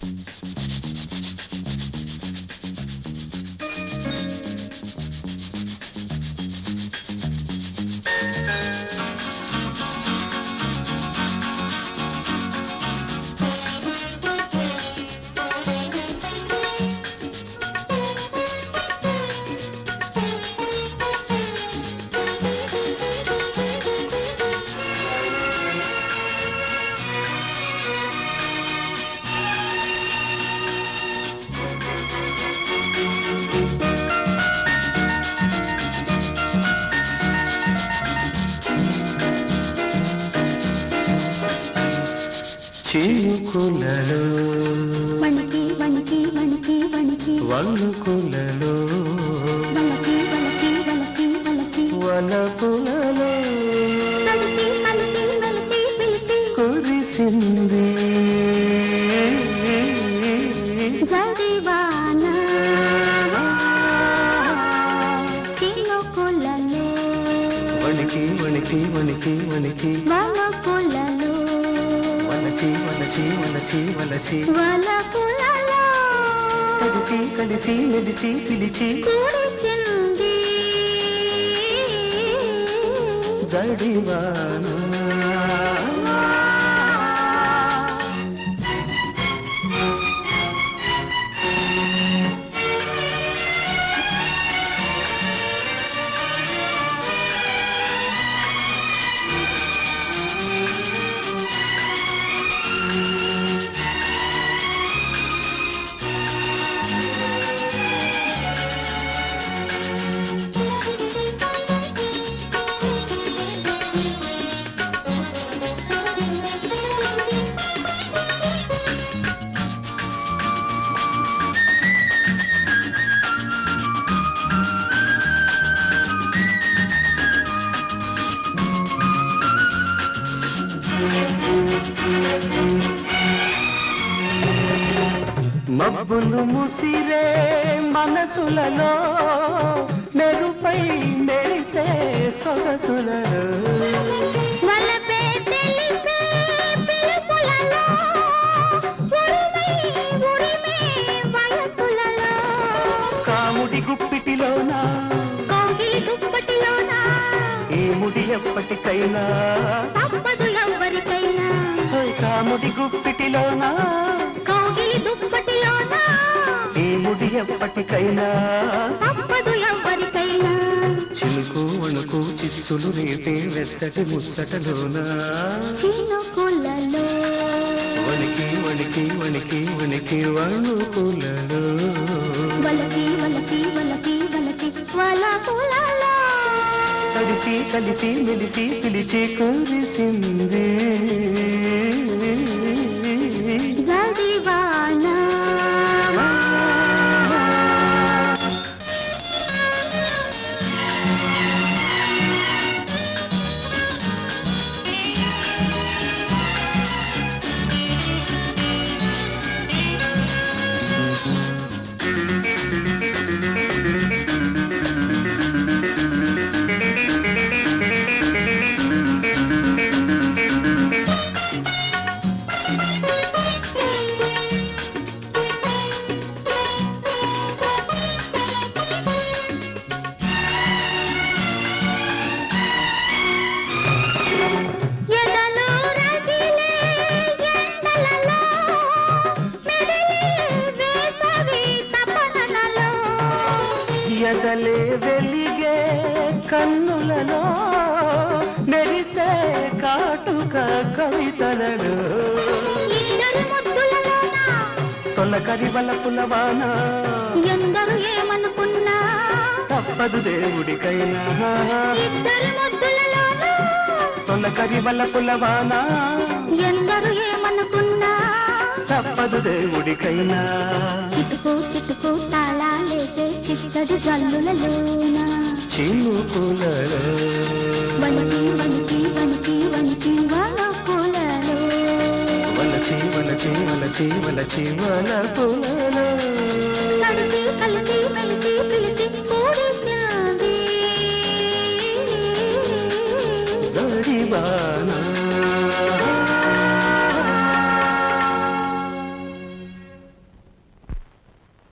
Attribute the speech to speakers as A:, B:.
A: Thank you. చినుకులలో
B: వణికి వణికి వణికి వణికి.
A: వణుకులలో
B: వలసి వలసి వలసి వలసి
A: వలపులలో
B: కలిసి కలిసి మెలిసి పిలిచి.
A: కురిసింది.
B: చినుకులలో.
A: వణికి వణికి వణికి వణికి వలచి వలచి వలచి వలచి. కలిసి కలిసి మెలిసి పిలిచి. జడివాన మబ్బులు ముసిరే మనసులలో మెరుపై మెరిసే సొగసులలో. కాముడి గుప్పిటిలోన?
B: కౌగిలి దుప్పటిలోన
A: ఈ ముడి ఎప్పటికైనా? కాముడి గుప్పిటిలోన?
B: కౌగిలి దుప్పటిలోన?
A: ఈ ముడి ఎప్పటికైనా?
B: తప్పదు ఎవ్వరికైనా
A: చిలుకు వణుకు చిచ్చులు రేపే వెచ్చటి ముచ్చటలోన?
B: చినుకులలో
A: వణికి వణికి వణికి వణికి వణుకులలో
B: వలకి వలకి వలకి వలకి వలపులలో
A: కలిసి కలిసి మెలిసి పిలిచి కురిసింది. వెలిగే కన్నులలో మెరిసే కాటుక కవితలలో. తొలకరి వలపులవాన
B: ఎందరు ఏమనుకున్నా.
A: తప్పదు దేవుడికైనా. తొలకరి వలపులవాన
B: ఎందరు ఏమనుకున్నా.
A: తప్పదు దేవుడికైనా.
B: చిటుకు చిటుకు తాళాలేసే చిట్టడి జల్లులలోన
A: చినుకులలో.
B: వణికి వణికి వణికి వణికి వనకులలో
A: వలచి వలచి వలచి వలచి వలపులలో
B: కలిసి కలిసి మెలిసి పిలిచి కూడిసింది
A: జడివానా